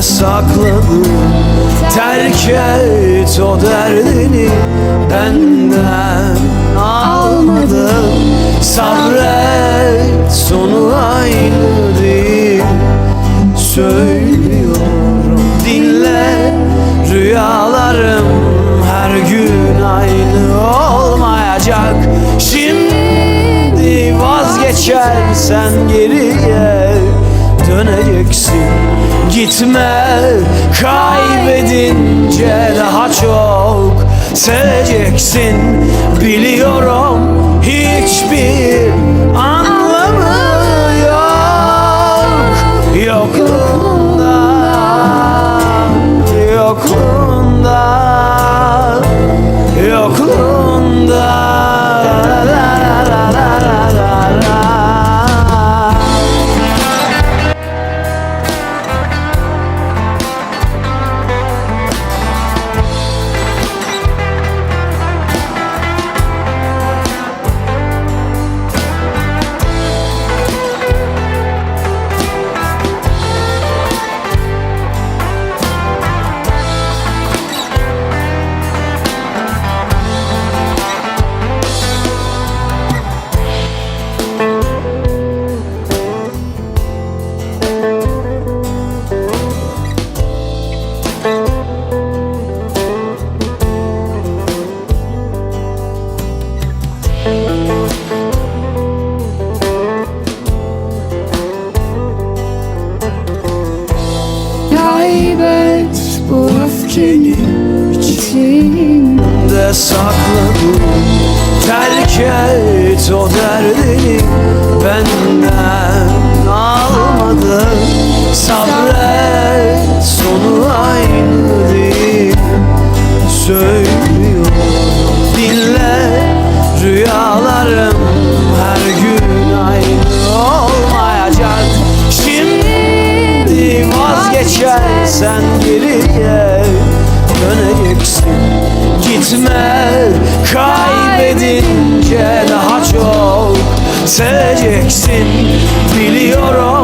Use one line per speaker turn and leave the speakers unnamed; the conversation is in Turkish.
içinde sakladın Terk et o derdini benden almadım. Sabret sonu aynı değil. Söylüyorum dinle. Rüyalarım her gün aynı olmayacak. Şimdi vazgeçersen geriye döneceksin. Gitme kaybedince daha çok seveceksin. Biliyorum hiçbir anlamı yok. Yokluğunda Yokluğunda sakladım. Terk et o derdini benden almadın. Sabret sonu aynı değil. Söylüyorum dinle Rüyalarım her gün aynı olmayacak. Şimdi vazgeçersen geriye döneceksin Gitme. Kaybedince daha çok seveceksin Biliyorum